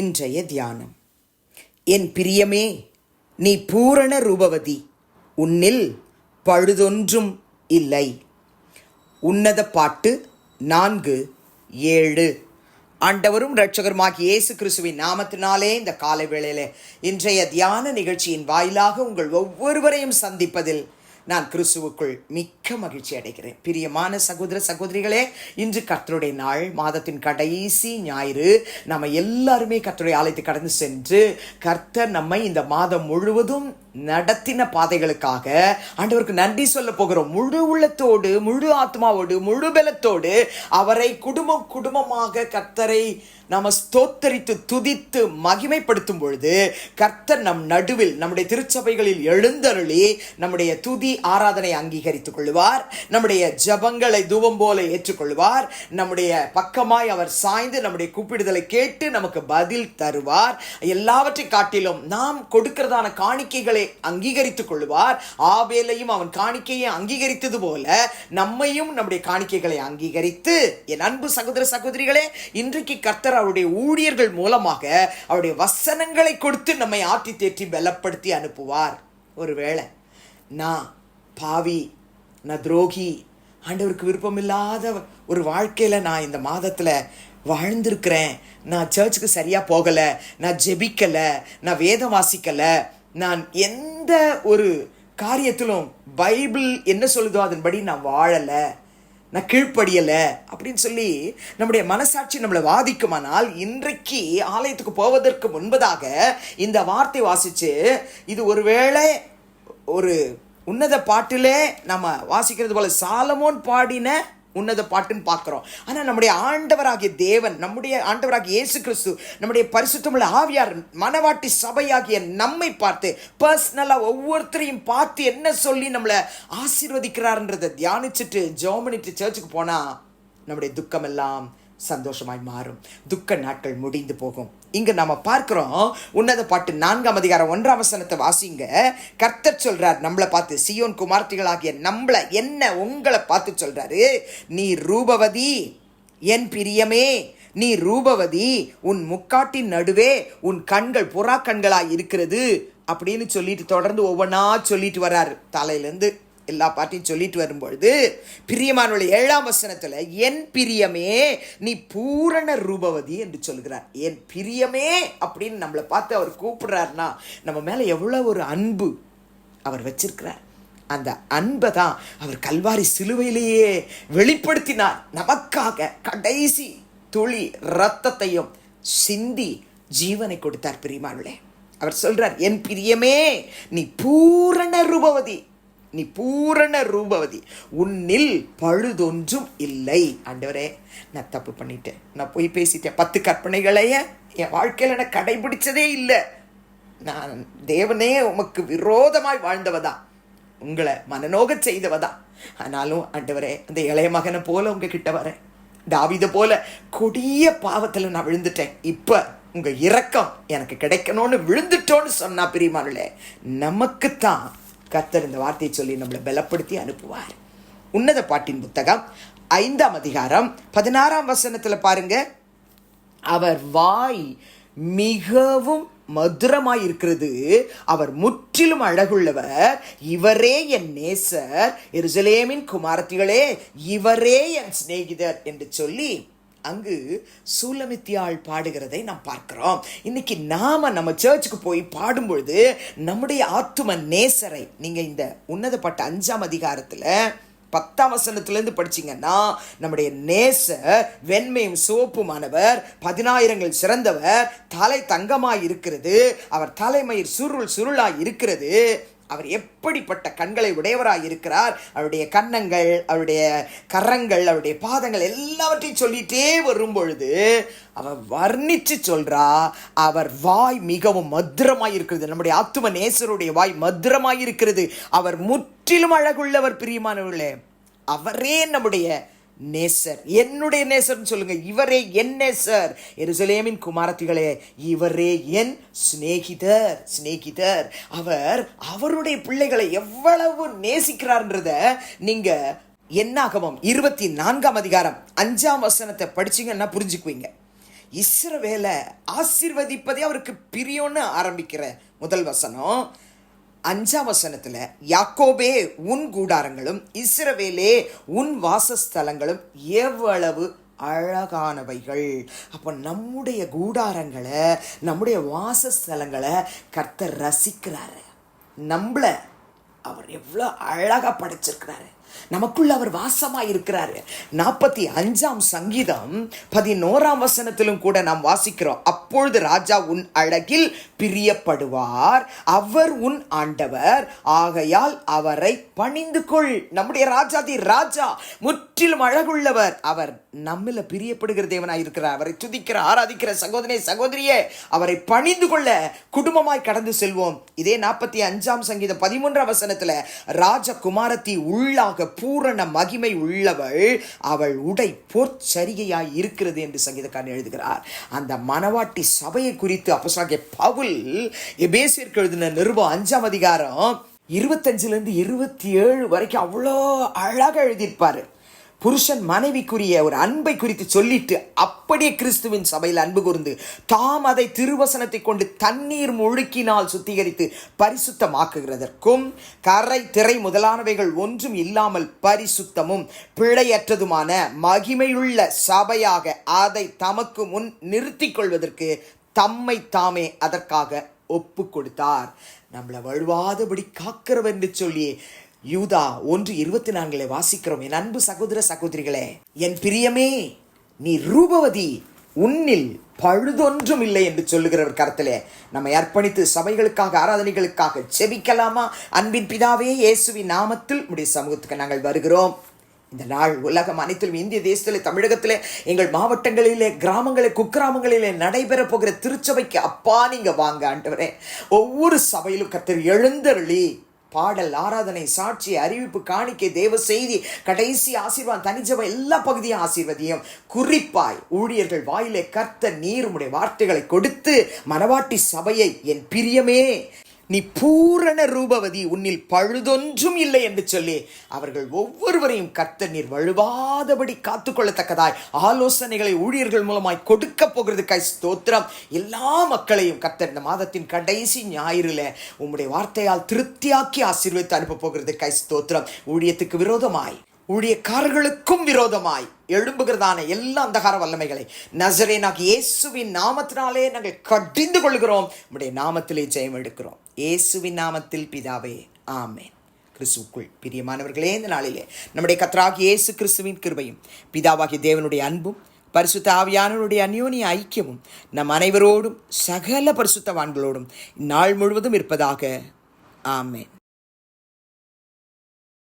இன்றைய தியானம். என் பிரியமே நீ பூரண ரூபவதி. உன்னில் பழுதொன்றும் இல்லை. உன்னத பாட்டு நான்கு ஏழு. ஆண்டவரும் இரட்சகருமாகி இயேசு கிறிஸ்துவின் நாமத்தினாலே இந்த காலை வேளையில் இன்றைய தியான நிகழ்ச்சியின் வாயிலாக உங்கள் ஒவ்வொருவரையும் சந்திப்பதில் நான் கிறிஸ்துவுக்குள் மிக்க மகிழ்ச்சி அடைகிறேன். பிரியமான சகோதர சகோதரிகளே இன்று கர்த்தருடைய நாள். மாதத்தின் கடைசி ஞாயிறு. நம்ம எல்லாருமே கத்தருடைய ஆலயத்தை கடந்து சென்று கர்த்தர் நம்மை இந்த மாதம் முழுவதும் நடத்தின பாதைகளுக்காக ஆண்டவருக்கு நன்றி சொல்ல போகிறோம். முழு உள்ளத்தோடு முழு ஆத்மாவோடு முழு பலத்தோடு அவரை குடும்பம் குடும்பமாக கர்த்தரை நாம் ஸ்தோத்தரித்து துதித்து மகிமைப்படுத்தும் பொழுது கர்த்தர் நம் நடுவில் நம்முடைய திருச்சபைகளில் எழுந்தருளி நம்முடைய துதி ஆராதனை அங்கீகரித்துக் கொள்வார் நம்முடைய ஜபங்களை தூபம் போல ஏற்றுக்கொள்வார் நம்முடைய பக்கமாய் அவர் சாய்ந்து நம்முடைய கூப்பிடுதலை கேட்டு நமக்கு பதில் தருவார். எல்லாவற்றை காட்டிலும் நாம் கொடுக்கிறதான காணிக்கைகளை அங்கீகரித்துக் கொள்வார் ஆவேலையும் அவன் காணிக்கையை அங்கீகரித்தது போல நம்மையும் நம்முடைய காணிக்கைகளை அங்கீகரித்து என் அன்பு சகோதர சகோதரிகளே இன்றைக்கு கர்த்தர் அவருடைய ஊழியர்கள் மூலமாக அவருடைய வசனங்களை கொடுத்து நம்மை ஆற்றி தேற்றி பலப்படுத்தி அனுப்புவார். ஒருவேளை நான் பாவி நான் துரோகி ஆண்டவருக்கு விருப்பமில்லாத ஒரு வாழ்க்கையில் நான் இந்த மாதத்தில் வாழ்ந்திருக்கிறேன். நான் சர்ச்சுக்கு சரியாக போகலை நான் ஜெபிக்கலை நான் வேதம் வாசிக்கலை. நான் எந்த ஒரு காரியத்திலும் பைபிள் என்ன சொல்லுதோ அதன்படி நான் வாழலை நான் கீழ்ப்படியலை அப்படின்னு சொல்லி நம்முடைய மனசாட்சி நம்மளை வாதிக்குமானால் இன்றைக்கு ஆலயத்துக்கு போவதற்கு முன்பதாக இந்த வார்த்தை வாசித்து இது ஒருவேளை ஒரு உன்னத பாட்டிலே நம்ம வாசிக்கிறது போல சாலமோன் பாடின உன்னத பாட்டுன்னு பார்க்குறோம். ஆனால் நம்முடைய ஆண்டவராகிய தேவன் நம்முடைய ஆண்டவராகிய இயேசு கிறிஸ்து நம்முடைய பரிசுத்தமுள்ள ஆவியார் மனவாட்டி சபையாகிய நம்மை பார்த்து பர்சனலாக ஒவ்வொருத்தரையும் பார்த்து என்ன சொல்லி நம்மளை ஆசீர்வதிக்கிறாருன்றதை தியானிச்சுட்டு ஜோமனிட்டு சர்ச்சுக்கு போனால் நம்முடைய துக்கமெல்லாம் சந்தோஷமாய் மாறும். துக்க நாட்கள் முடிந்து போகும். இங்க நாம பார்க்கிறோம் உன்னத பாட்டு நான்காம் அதிகாரம் ஒன்றாம் வசனத்தை வாசிங்க. கர்த்தர் சொல்றார் நம்மளை பார்த்து சியோன் குமார்த்திகளாகிய நம்மளை என்ன உங்களை பார்த்து சொல்றாரு? நீ ரூபவதி என் பிரியமே நீ ரூபவதி உன் முக்காட்டின் நடுவே உன் கண்கள் புறா கண்களாய் இருக்கிறது அப்படின்னு சொல்லிட்டு தொடர்ந்து ஒவ்வொன்றா சொல்லிட்டு வர்றாரு. தலையிலேருந்து எல்லா பாட்டையும் சொல்லிட்டு வரும்பொழுது பிரியமானுடைய ஏழாம் வசனத்தில் என் பிரியமே நீ பூரண ரூபவதி என்று சொல்கிறார் என் பிரியமே அப்படின்னு நம்மளை பார்த்து அவர் கூப்பிடுறாருன்னா நம்ம மேலே எவ்வளோ ஒரு அன்பு அவர் வச்சிருக்கிறார். அந்த அன்பை தான் அவர் கல்வாரி சிலுவையிலேயே வெளிப்படுத்தினார். நமக்காக கடைசி துளி ரத்தத்தையும் சிந்தி ஜீவனை கொடுத்தார் பிரியமானுளே அவர் சொல்றார் என் பிரியமே நீ பூரண ரூபவதி நீ பூரண ரூபவதி. உன்னில் பழுதொன்றும் இல்லை. ஆண்டவரே நான் தப்பு பண்ணிட்டேன். நான் போய் பேசிட்டேன். பத்து கற்பனைகளைய என் வாழ்க்கையில் நான் கடைபிடிச்சதே இல்லை. நான் தேவனே உமக்கு விரோதமாய் வாழ்ந்தவதா? உங்களை மனநோக செய்தவதா? ஆனாலும் ஆண்டவரே அந்த இளைய மகனை போல உங்ககிட்ட வரேன். தாவித போல கொடிய பாவத்தில் நான் விழுந்துட்டேன். இப்போ உங்கள் இரக்கம் எனக்கு கிடைக்கணும்னு விழுந்துட்டோன்னு சொன்னா பிரியமானே நமக்குத்தான் கர்த்தர் இந்த வார்த்தையை சொல்லி நம்மளை பலப்படுத்தி அனுப்புவார். உன்னத பாட்டின் புத்தகம் ஐந்தாம் அதிகாரம் பதினாறாம் வசனத்தில் பாருங்க. அவர் வாய் மிகவும் மதுரமாய் இருக்கிறது. அவர் முற்றிலும் அழகுள்ளவர். இவரே என் நேசர். எருசலேமின் குமாரத்திகளே இவரே என் சிநேகிதர் என்று சொல்லி அங்கு சூலமித்தியாள் பாடுகிறதை நாம் பார்க்கிறோம். இன்னைக்கு நாம நம்ம சர்ச்சுக்கு போய் பாடும்பொழுது நம்முடைய ஆத்தும நேசரை நீங்க இந்த உன்னதப்பட்ட அஞ்சாம் அதிகாரத்துல பத்தாம் வசனத்திலேருந்து படிச்சிங்கன்னா நம்முடைய நேசர் வெண்மையும் சிவப்புமானவர் பதினாயிரங்கள் சிறந்தவர் தலை தங்கமாய் இருக்கிறது அவர் தலைமயிர் சுருள் சுருளாய் இருக்கிறது அவர் எப்படிப்பட்ட கண்களை உடையவராக இருக்கிறார். அவருடைய கன்னங்கள் அவருடைய கரங்கள் அவருடைய பாதங்கள் எல்லாவற்றையும் சொல்லிட்டே வரும் பொழுது அவர் வர்ணித்து சொல்கிறா அவர் வாய் மிகவும் மதுரமாக இருக்கிறது நம்முடைய ஆத்தும நேசருடைய வாய் மதுரமாக இருக்கிறது அவர் முற்றிலும் அழகுள்ளவர் பிரியமானவர்களே. அவரே நம்முடைய நேசர். என்னுடைய நேசர்னு சொல்லுங்க. இவரே என் நேசர். எருசலேமின் குமாரத்திகளே இவரே என் சிநேகிதர் சிநேகிதர். அவர் அவருடைய பிள்ளைகளை எவ்வளவு நேசிக்கிறார்ன்றத நீங்க என்னாகமம் இருபத்தி நான்காம் அதிகாரம் அஞ்சாம் வசனத்தை படிச்சீங்கன்னா புரிஞ்சுக்குவீங்க. இஸ்ரவேலை ஆசீர்வதிப்பதே அவருக்கு பிரியம்னு ஆரம்பிக்கிற முதல் வசனம். அஞ்சாம் வசனத்தில் யாக்கோபே உன் கூடாரங்களும் இஸ்ரவேலே உன் வாசஸ்தலங்களும் எவ்வளவு அழகானவைகள். அப்போ நம்முடைய கூடாரங்களை நம்முடைய வாசஸ்தலங்களை கர்த்தர் ரசிக்கிறாரு. நம்மள அவர் எவ்வளோ அழகா படைச்சிருக்கிறாரு. நமக்குள்ள அவர் வாசமா இருக்கிறாரு. நாற்பத்தி அஞ்சாம் சங்கீதம் பதினோராம் வசனத்திலும் கூட நாம் வாசிக்கிறோம். அப்பொழுது ராஜா உன் அழகில் பிரியப்படுவார். அவர் உன் ஆண்டவர். ஆகையால் அவரை பணிந்து கொள் நம்முடைய ராஜாதி ராஜா முற்றிலும் அழகுள்ளவர். அவர் நம்மில பிரியப்படுகிற தேவனாய் இருக்கிறார். அவரை துதிக்கிற ஆராதிக்கிற சகோதரே சகோதரியே அவரை பணிந்து கொள்ள குடும்பமாய் கடந்து செல்வோம். இதே நாற்பத்தி அஞ்சாம் சங்கீதம் பதிமூன்றாம் வசனத்துல ராஜகுமாரத்தி உள்ளாக பூரண மகிமை உள்ளவள் அவள் உடை போர்ச்சரிகையாய் இருக்கிறது என்று சங்கீதக்காரன் எழுதுகிறார். அந்த மணவாட்டி சபையை குறித்து அப்போஸ்தலனாகிய பவுல் எபேசியருக்கு எழுதின நிருபம் அஞ்சாம் அதிகாரம் இருபத்தஞ்சிலேருந்து இருபத்தி ஏழு வரைக்கும் அவ்வளோ அழகாக எழுதியிருப்பாரு. புருஷன் மனைவிக்குரிய ஒரு அன்பை குறித்து சொல்லிட்டு அப்படியே கிறிஸ்துவின் சபையில் அன்பு கூர்ந்து தாம் அதை திருவசனத்தை கொண்டு தண்ணீர் முழுக்கினால் சுத்திகரித்து பரிசுத்தமாக்குகிறதற்கும் கரை திரை முதலானவைகள் ஒன்றும் இல்லாமல் பரிசுத்தமும் பிழையற்றதுமான மகிமையுள்ள சபையாக அதை தமக்கு முன் நிறுத்திக் கொள்வதற்கு தம்மை தாமே அதற்காக ஒப்பு கொடுத்தார். நம்மளை வழுவாதபடி காக்கிறவர் என்று சொல்லி யூதா ஒன்று இருபத்தி நான்கிலே வாசிக்கிறோம். என் அன்பு சகோதர சகோதரிகளே என் பிரியமே நீ ரூபவதி உன்னில் பழுதொன்றும் இல்லை என்று சொல்லுகிறவர் கருத்திலே. நம்மை அர்ப்பணித்து சபைகளுக்காக ஆராதனைகளுக்காக செபிக்கலாமா அன்பின் பிதாவே இயேசுவின் நாமத்தில் உடைய சமூகத்துக்கு நாங்கள் வருகிறோம். இந்த நாள் உலகம் அனைத்திலும் இந்திய தேசத்திலே தமிழகத்தில் எங்கள் மாவட்டங்களிலே கிராமங்களில் குக்கிராமங்களிலே நடைபெற போகிற திருச்சபைக்கு அப்பா நீங்க வாங்க ஆண்டவரே. ஒவ்வொரு சபையிலும் கர்த்தர் எழுந்தருளி பாடல் ஆராதனை சாட்சி அறிவிப்பு காணிக்கை தேவ செய்தி கடைசி ஆசீர்வாதம் தனிஜபம் எல்லா பகுதியும் ஆசீர்வதியும். குறிப்பாய் ஊழியர்கள் வாயிலே கர்த்த நீர் உடைய வார்த்தைகளை கொடுத்து மனவாட்டி சபையை என் பிரியமே நீ பூரண ரூபவதி உன்னில் பழுதொன்றும் இல்லை என்று சொல்லி அவர்கள் ஒவ்வொருவரையும் கர்த்த நீர் வழுவாதபடி காத்துக்கொள்ளத்தக்கதாய் ஆலோசனைகளை ஊழியர்கள் மூலமாய் கொடுக்க போகிறதுக்காய் ஸ்தோத்திரம். எல்லா மக்களையும் கர்த்தர் இந்த மாதத்தின் கடைசி ஞாயிறுல உம்முடைய வார்த்தையால் திருப்தியாக்கி ஆசீர்வதித்து அனுப்ப போகிறதுக்காய் ஸ்தோத்திரம். ஊழியத்துக்கு விரோதமாய் ஊழியக்காரர்களுக்கும் விரோதமாய் எழும்புகிறதான எல்லா அந்தகார வல்லமைகளை நசரே நசரேனாக இயேசுவின் நாமத்தினாலே நாங்கள் கடிந்து கொள்கிறோம். உம்முடைய நாமத்திலே ஜெயம் எடுக்கிறோம். இயேசுவின் நாமத்தில் பிதாவே ஆமேன். கிறிஸ்துக்குள் பிரியமானவர்களே இந்த நாளிலே நம்முடைய கத்ராக் இயேசு கிறிஸ்துவின் கிருபையும் பிதாவாகிய தேவனுடைய அன்பும் பரிசுத்த ஆவியானவருடைய அந்யோனிய ஐக்கியமும் நம் அனைவரோடும் சகல பரிசுத்தவான்களோடும் நாள் முழுவதும் இருப்பதாக ஆமேன்.